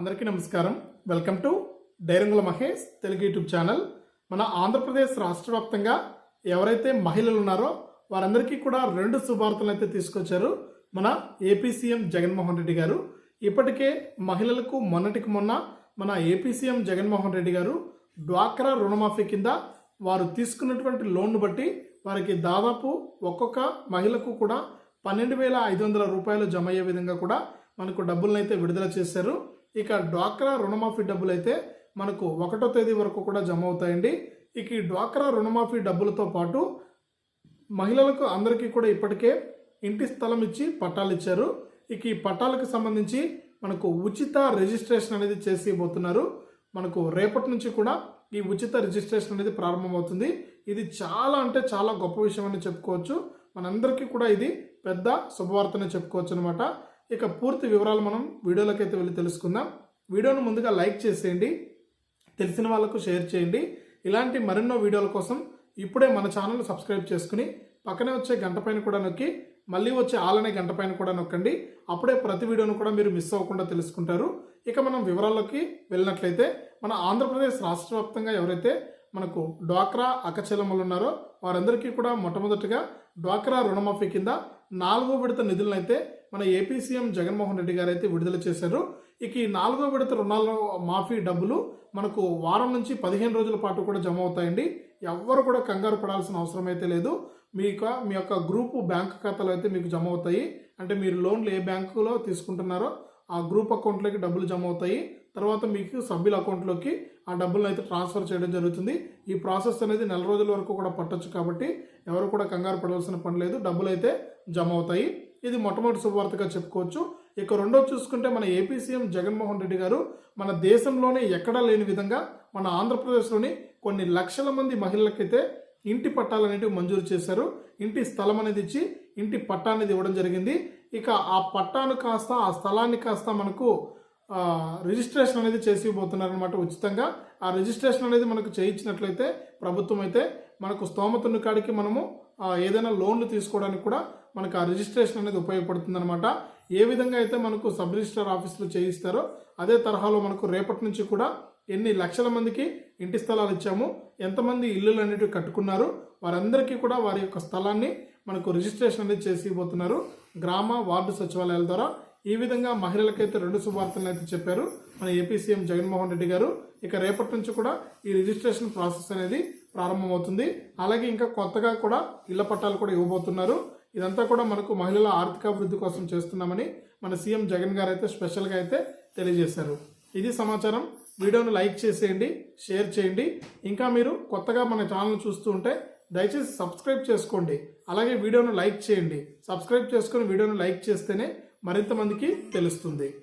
అందరికీ నమస్కారం. Welcome to డైరంగుల మహేష్ తెలుగు యూట్యూబ్ ఛానల్. మన ఆంధ్రప్రదేశ్ రాష్ట్ర వ్యాప్తంగా ఎవరైతే మహిళలు ఉన్నారో వారందరికీ కూడా రెండు శుభార్తలు అయితే తీసుకొచ్చారు మన ఏపీ సీఎం జగన్మోహన్ రెడ్డి గారు. ఇప్పటికే మహిళలకు మొన్నటికి మొన్న మన ఏపీ సీఎం జగన్మోహన్ రెడ్డి గారు డ్వాక్రా రుణమాఫీ కింద వారు తీసుకున్నటువంటి లోన్ను బట్టి వారికి దాదాపు ఒక్కొక్క మహిళకు కూడా పన్నెండు వేల ఐదు వందల రూపాయలు జమ అయ్యే విధంగా కూడా మనకు డబ్బులను అయితే విడుదల చేశారు. ఇక డ్వాక్రా రుణమాఫీ డబ్బులు అయితే మనకు ఒకటో తేదీ వరకు కూడా జమ అవుతాయండి. ఇక ఈ డ్వాక్రా రుణమాఫీ డబ్బులతో పాటు మహిళలకు అందరికీ కూడా ఇప్పటికే ఇంటి స్థలం ఇచ్చి పట్టాలు ఇచ్చారు. ఇక ఈ పట్టాలకు సంబంధించి మనకు ఉచిత రిజిస్ట్రేషన్ అనేది చేసిపోతున్నారు మనకు రేపటి నుంచి కూడా ఈ ఉచిత రిజిస్ట్రేషన్ అనేది ప్రారంభమవుతుంది. ఇది చాలా అంటే చాలా గొప్ప విషయం అని చెప్పుకోవచ్చు. మనందరికీ కూడా ఇది పెద్ద శుభవార్తనే చెప్పుకోవచ్చు అనమాట ఇక పూర్తి వివరాలు మనం వీడియోలోకి అయితే వెళ్ళి తెలుసుకుందాం. వీడియోను ముందుగా లైక్ చేసేయండి తెలిసిన వాళ్ళకు షేర్ చేయండి. ఇలాంటి మరెన్నో వీడియోల కోసం ఇప్పుడే మన ఛానల్ సబ్స్క్రైబ్ చేసుకుని పక్కనే వచ్చే గంట పైన కూడా నొక్కి మళ్ళీ వచ్చే ఆలనే గంట పైన కూడా నొక్కండి. అప్పుడే ప్రతి వీడియోను కూడా మీరు మిస్ అవ్వకుండా తెలుసుకుంటారు. ఇక మనం వివరాల్లోకి వెళ్ళినట్లయితే మన ఆంధ్రప్రదేశ్ రాష్ట్ర వ్యాప్తంగా ఎవరైతే మనకు డ్వాక్రా అక్కచెల్లమ్మలు ఉన్నారో వారందరికీ కూడా మొట్టమొదటిగా డ్వాక్రా రుణమాఫీ కింద నాలుగో విడత నిధులను అయితే మన ఏపీ సీఎం జగన్మోహన్ రెడ్డి గారు అయితే విడుదల చేశారు. ఇక ఈ నాలుగో విడత రుణాల మాఫీ డబ్బులు మనకు వారం నుంచి పదిహేను రోజుల పాటు కూడా జమ అవుతాయండి. ఎవ్వరు కూడా కంగారు పడాల్సిన అవసరం అయితే లేదు. మీ యొక్క మీ యొక్క గ్రూపు బ్యాంక్ ఖాతాలో అయితే మీకు జమ అవుతాయి. అంటే మీరు లోన్లు ఏ బ్యాంకులో తీసుకుంటున్నారో ఆ గ్రూప్ అకౌంట్లోకి డబ్బులు జమ అవుతాయి. తర్వాత మీకు సభ్యుల అకౌంట్లోకి ఆ డబ్బులను అయితే ట్రాన్స్ఫర్ చేయడం జరుగుతుంది. ఈ ప్రాసెస్ అనేది నెల రోజుల వరకు కూడా పట్టొచ్చు కాబట్టి ఎవరు కూడా కంగారు పడవలసిన పని లేదు. డబ్బులు అయితే జమ అవుతాయి ఇది మొట్టమొదటి శుభవార్తగా చెప్పుకోవచ్చు. ఇక రెండో చూసుకుంటే మన ఏపీ సీఎం జగన్మోహన్ రెడ్డి గారు మన దేశంలోనే ఎక్కడా లేని విధంగా మన ఆంధ్రప్రదేశ్లోని కొన్ని లక్షల మంది మహిళలకైతే ఇంటి పట్టాలు అనేటివి మంజూరు చేశారు. ఇంటి స్థలం అనేది ఇచ్చి ఇంటి పట్టా అనేది ఇవ్వడం జరిగింది. ఇక ఆ పట్టాను కాస్త ఆ స్థలాన్ని కాస్త మనకు రిజిస్ట్రేషన్ అనేది చేసి పోతున్నారనమాట ఉచితంగా. ఆ రిజిస్ట్రేషన్ అనేది మనకు చేయించినట్లయితే ప్రభుత్వం అయితే మనకు స్తోమతున్న కాడికి మనము ఏదైనా లోన్లు తీసుకోవడానికి కూడా మనకు ఆ రిజిస్ట్రేషన్ అనేది ఉపయోగపడుతుంది ఏ విధంగా అయితే మనకు సబ్ రిజిస్టర్ ఆఫీసులో చేయిస్తారో అదే తరహాలో మనకు రేపటి నుంచి కూడా ఎన్ని లక్షల మందికి ఇంటి స్థలాలు ఇచ్చాము ఎంతమంది ఇల్లులు అనేటివి కట్టుకున్నారు వారందరికీ కూడా వారి యొక్క స్థలాన్ని మనకు రిజిస్ట్రేషన్ అనేది చేసిపోతున్నారు గ్రామ వార్డు సచివాలయాల ద్వారా. ఈ విధంగా మహిళలకైతే రెండు శుభార్తలను అయితే చెప్పారు. మన ఏపీ సీఎం జగన్మోహన్ రెడ్డి గారు. ఇక రేపటి నుంచి కూడా ఈ రిజిస్ట్రేషన్ ప్రాసెస్ అనేది ప్రారంభమవుతుంది. అలాగే ఇంకా కొత్తగా కూడా ఇళ్ళ పట్టాలు కూడా ఇవ్వబోతున్నారు. ఇదంతా కూడా మనకు మహిళల ఆర్థికాభివృద్ధి కోసం చేస్తున్నామని మన సీఎం జగన్ గారు అయితే స్పెషల్గా అయితే తెలియజేశారు. ఇది సమాచారం. వీడియోను లైక్ చేసేయండి షేర్ చేయండి. ఇంకా మీరు కొత్తగా మన ఛానల్ చూస్తూ ఉంటే దయచేసి సబ్స్క్రైబ్ చేసుకోండి. అలాగే వీడియోను లైక్ చేయండి. సబ్స్క్రైబ్ చేసుకుని వీడియోను లైక్ చేస్తేనే మరింత మందికి తెలుస్తుంది.